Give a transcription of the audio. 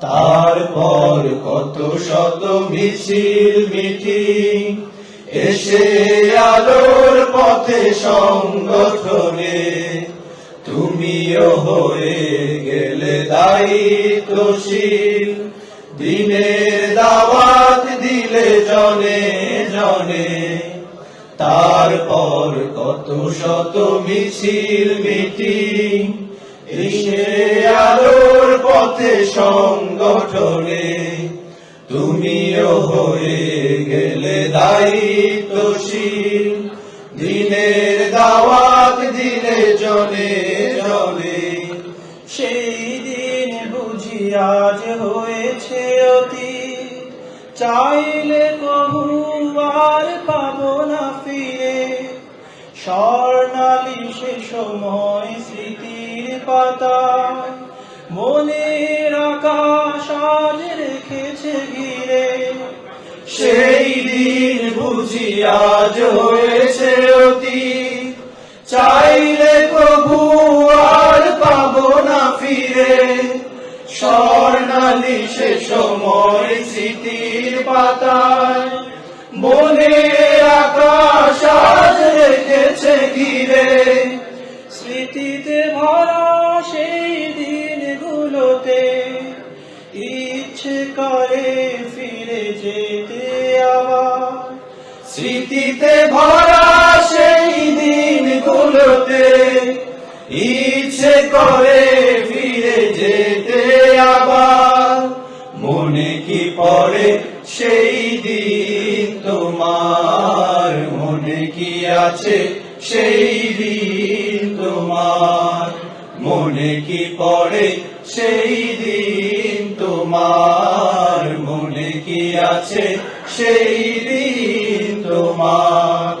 তারপর কত শত মিছিল, মিটিং, এসে আলোর পথে সংগঠনে তুমিও হয়ে গেলে দায়িত্বশীল। দিনের দাওয়াত দিলে জনে জনে, তারপর কত শত মিছিল, মিটিং, এসে পথে সংগঠনে তুমিও হয়ে গেলে দায়িত্বশীল। দিনের দাওয়াত দিলে জনে জনে। সেই দিন বুঝি আজ হয়েছে অতি চাইলে কবু আর পাবো না ফিরে। স্বর্ণালী সে সময় স্মৃতির পাতা মনের আকাশ আজ রেখেছে ঘিরে। সেই দিন বুঝি আজ হয়েছে অতি চাইলে প্রভু আর পাবো না ফিরে। স্বর্ণালী সে সময় স্মৃতির পাতায় করে ফিরে যেতে আবার। স্মৃতিতে ভরা সেই দিনগুলোতে ইচ্ছে করে ফিরে যেতে আবার। মনে কি পড়ে সেই দিন তোমার? মনে কি আছে সেই দিন তোমার? মনে কি পড়ে সেই দিন তোমার মনে কি আছে? সেই দিন তোমার